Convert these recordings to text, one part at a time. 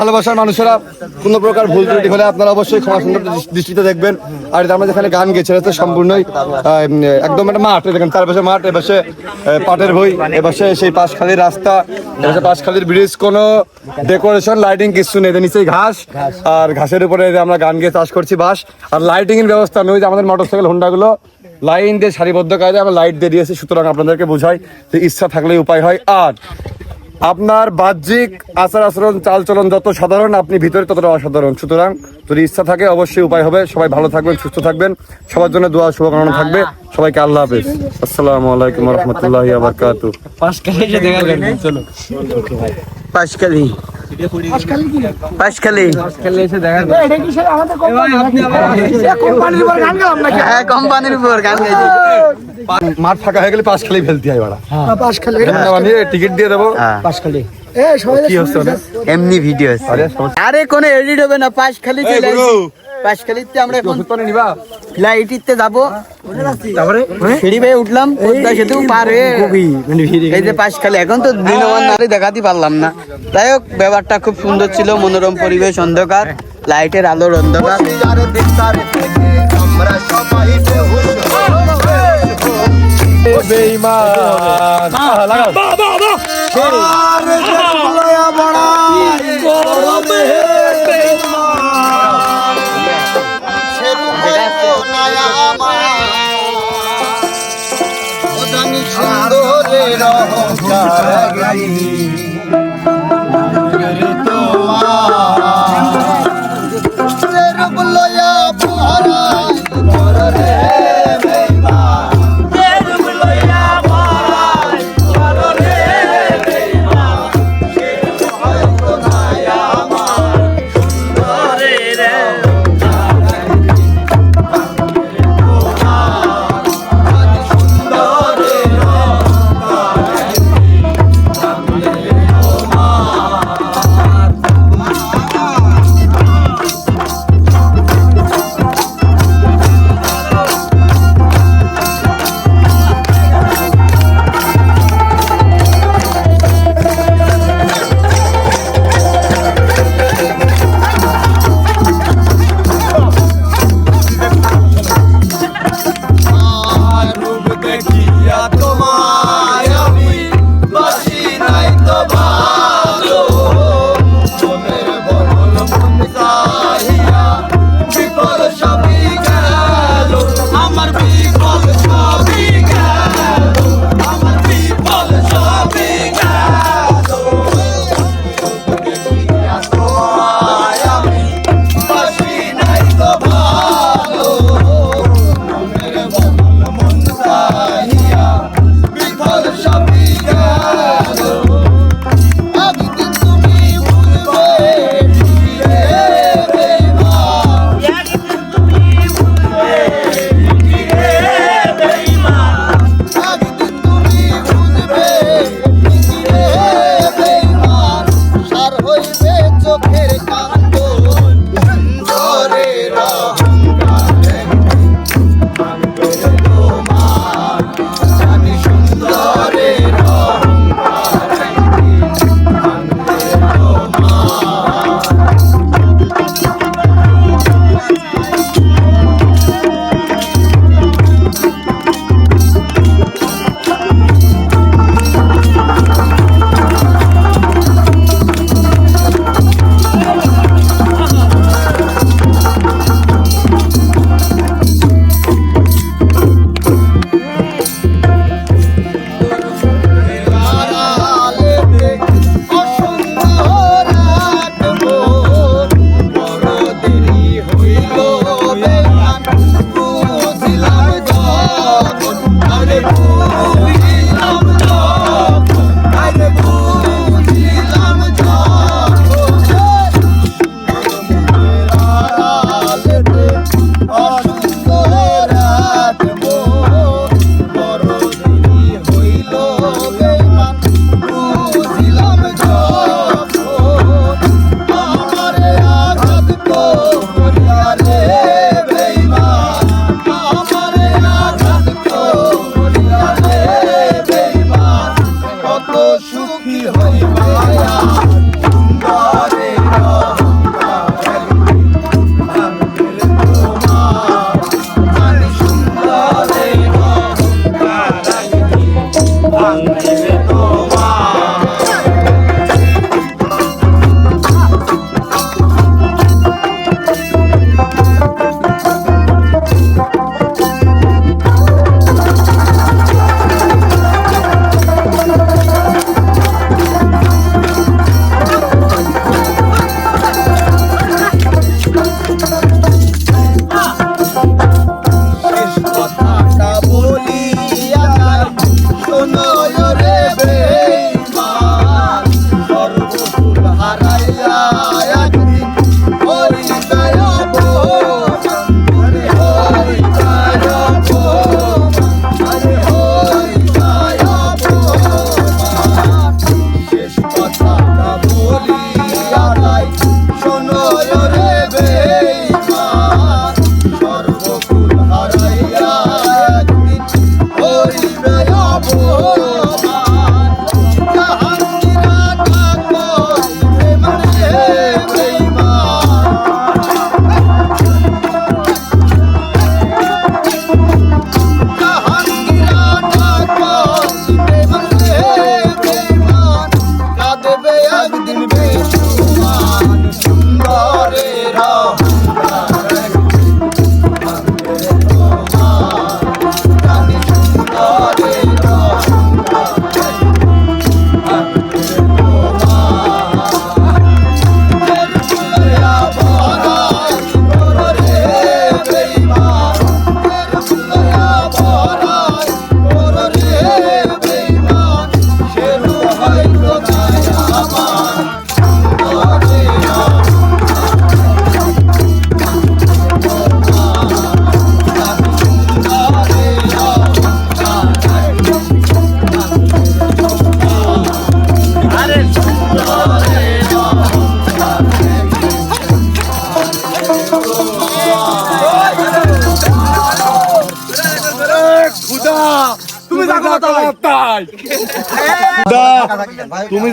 ভালোবাসার মানুষেরা, কোনো প্রকার ভুল ত্রুটি হলে আপনারা অবশ্যই ক্ষমা সুন্দর দৃষ্টিতে দেখবেন। আর আমরা যেখানে গান গেছি তো সম্পূর্ণই একদম একটা মাঠ দেখেন তার পাশে মাঠ, এপাশে পাটের বই এপাশে সেই পাশখালির রাস্তা পাশখালির ব্রিজ কোনো ডেকোরেশন লাইটিং কিছু নেই। নিচেই ঘাস, আর ঘাসের উপরে আমরা গান গিয়ে চাষ করছি বাস আর লাইটিং এর ব্যবস্থা নেই যে আমাদের মোটরসাইকেল হোন্ডাগুলো লাইন দিয়ে সারিবদ্ধ কাজে আমরা লাইট দিয়ে দিয়েছি সুতরাং আপনাদেরকে বোঝাই যে ইচ্ছা থাকলেই উপায় হয়। আর আপনার বাহ্যিক আচার আচরণ চালচলন যত সাধারণ আপনি ভিতরে ততটা অসাধারণ। সুতরাং যদি ইচ্ছা থাকে অবশ্যই উপায় হবে। সবাই ভালো থাকবেন সুস্থ থাকবেন। সবার জন্য দোয়া শুভকামনা থাকবে। সবাইকে আল্লাহ হাফেজ। আসসালামু আলাইকুম রহমতুল্লাহ আবরকাতু হ্যাঁ কোম্পানির উপর গান গাইছে। মাঠ ফাঁকা হয়ে গেলে পাঁচ খালি ফেলতে হয়। ওরা পাঁচখালি। বানিয়ে টিকিট দিয়ে দেবো। পাঁচখালি। এ সবাই কি হচ্ছে ওটা? এমনি ভিডিও আরে কোনো এডিট হবে না পাঁচখালি চলে আসি পাঁচখালিতে আমরা এখন নিবা? লাইটিতে যাব। তারপরে? সিঁড়ি বেয়ে উঠলাম পদ্মা সেতু পার হয়ে এই যে পাঁচখালি এখন তো দিনমান নারী দেখাতে পারলাম না। যাই হোক ব্যাপারটা খুব সুন্দর ছিল মনোরম পরিবেশ অন্ধকার লাইটের আলোর অন্ধকার। বেঈমান লাগাও একদিন সহকারী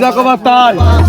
যা তাই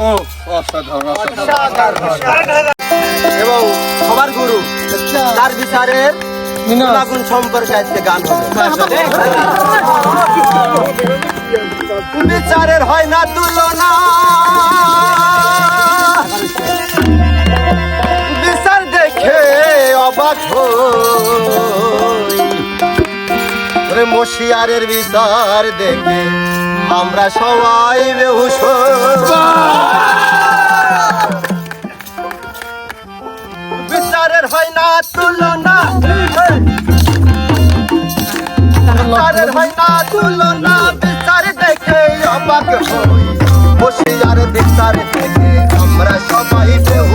ও এবং সবার গুরু তার বিচারের গুণ সম্পর্কে আজকে গান হবে। বিচারের হয় না তুলনা। বিচার দেখে অবাক হই। মশিয়ারের বিচার দেখে আমরা সবাই বেহুশ। বিস্তারের হয় না, তুলনা। বিস্তারের হয় না, তুলনা। বিচার দেখে অবাক হই। বসে আর বিচার দেখে আমরা সবাই বেহুশ।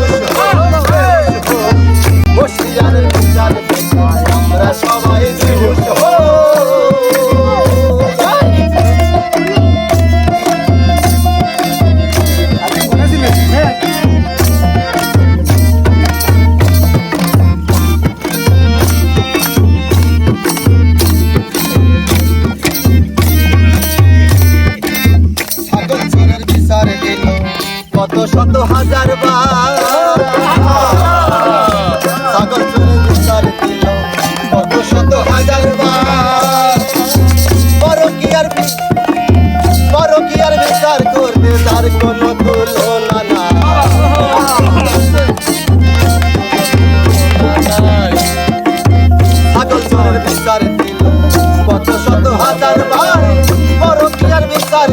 বিচার কত শত হাজার ভাই পরকিয়ার বিচার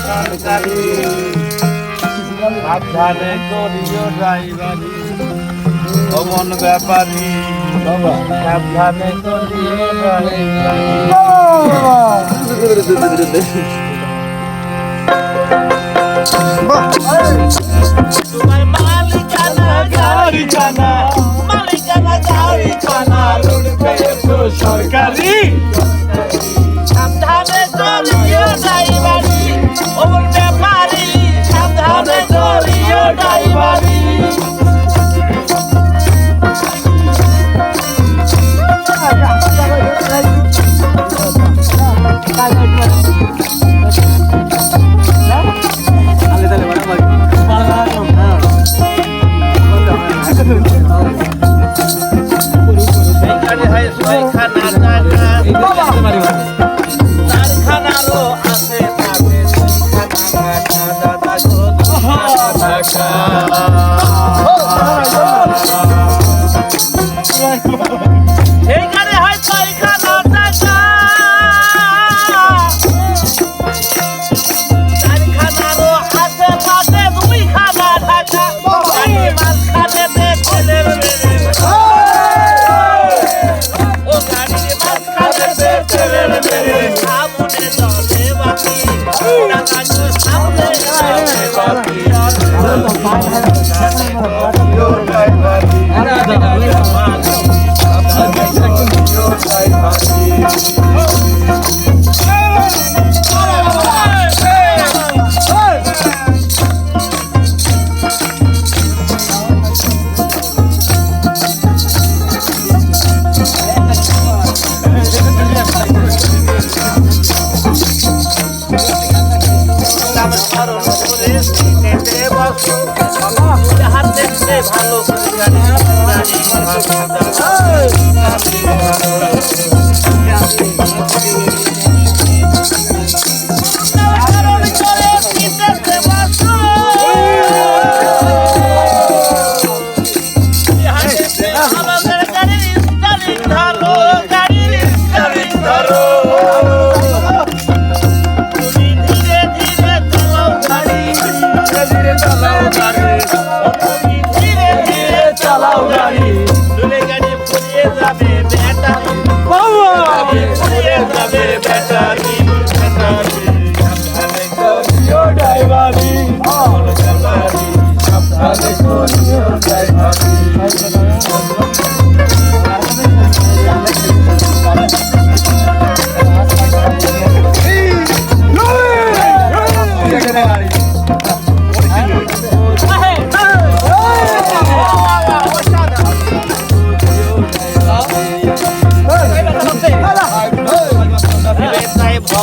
সরকারি। সাবধানে সাবধানে সরকারি সাবধানে চলিও ও ব্যাপারি সাবধানে চলিও ড্রাইভারি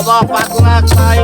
বাবা পাতলা খাই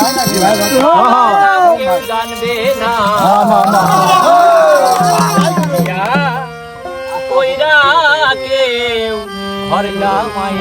তাই নাকি ভাই জানবে না কইরা কেউ ঘর গামাই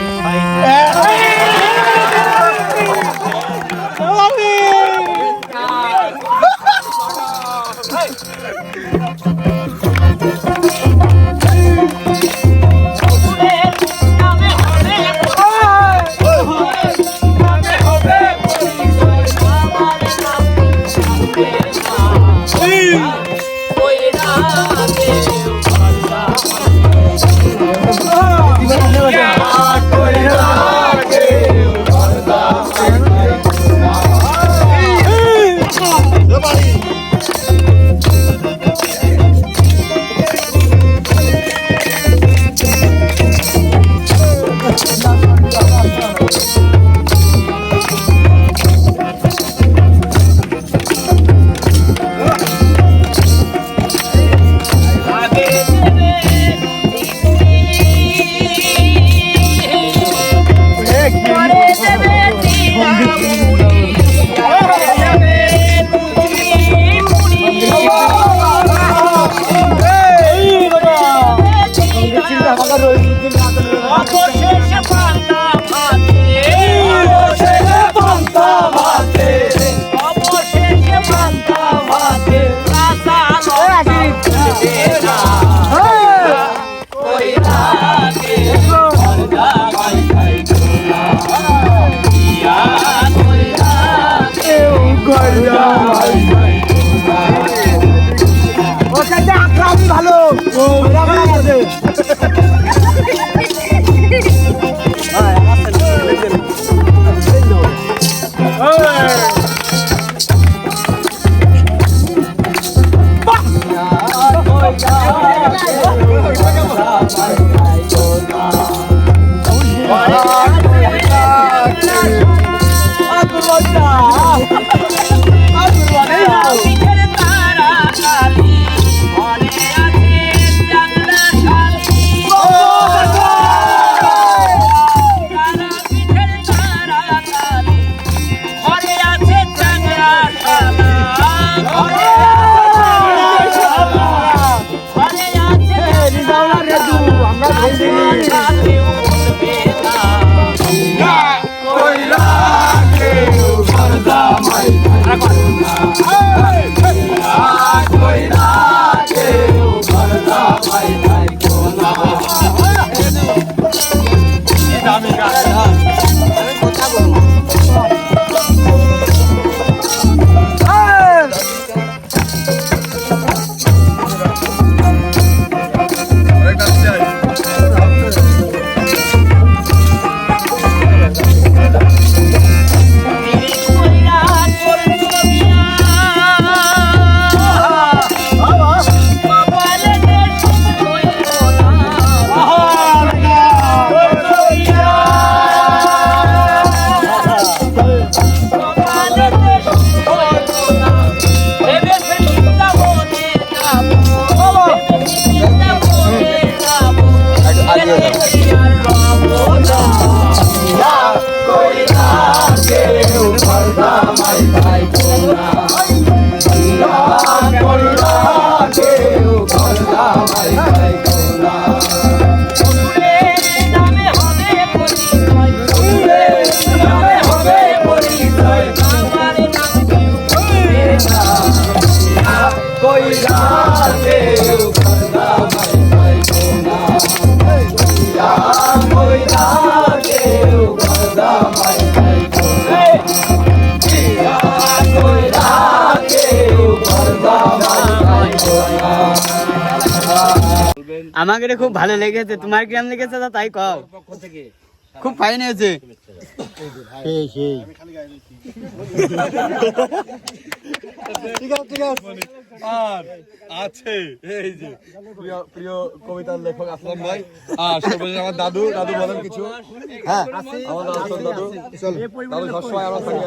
আমাকে খুব ভালো লেগেছে। তোমার কিরম লেগেছে তা তাই কও। খুব ফাইন হয়েছে। আর আছে এই যে। প্রিয় প্রিয় কবিতার লেখক আসলাম ভাই। আর সর্বশেষ আমার দাদু দাদু বলেন কিছু। হ্যাঁ আসল দাদু। চল দাদু সবসময় আমার সঙ্গে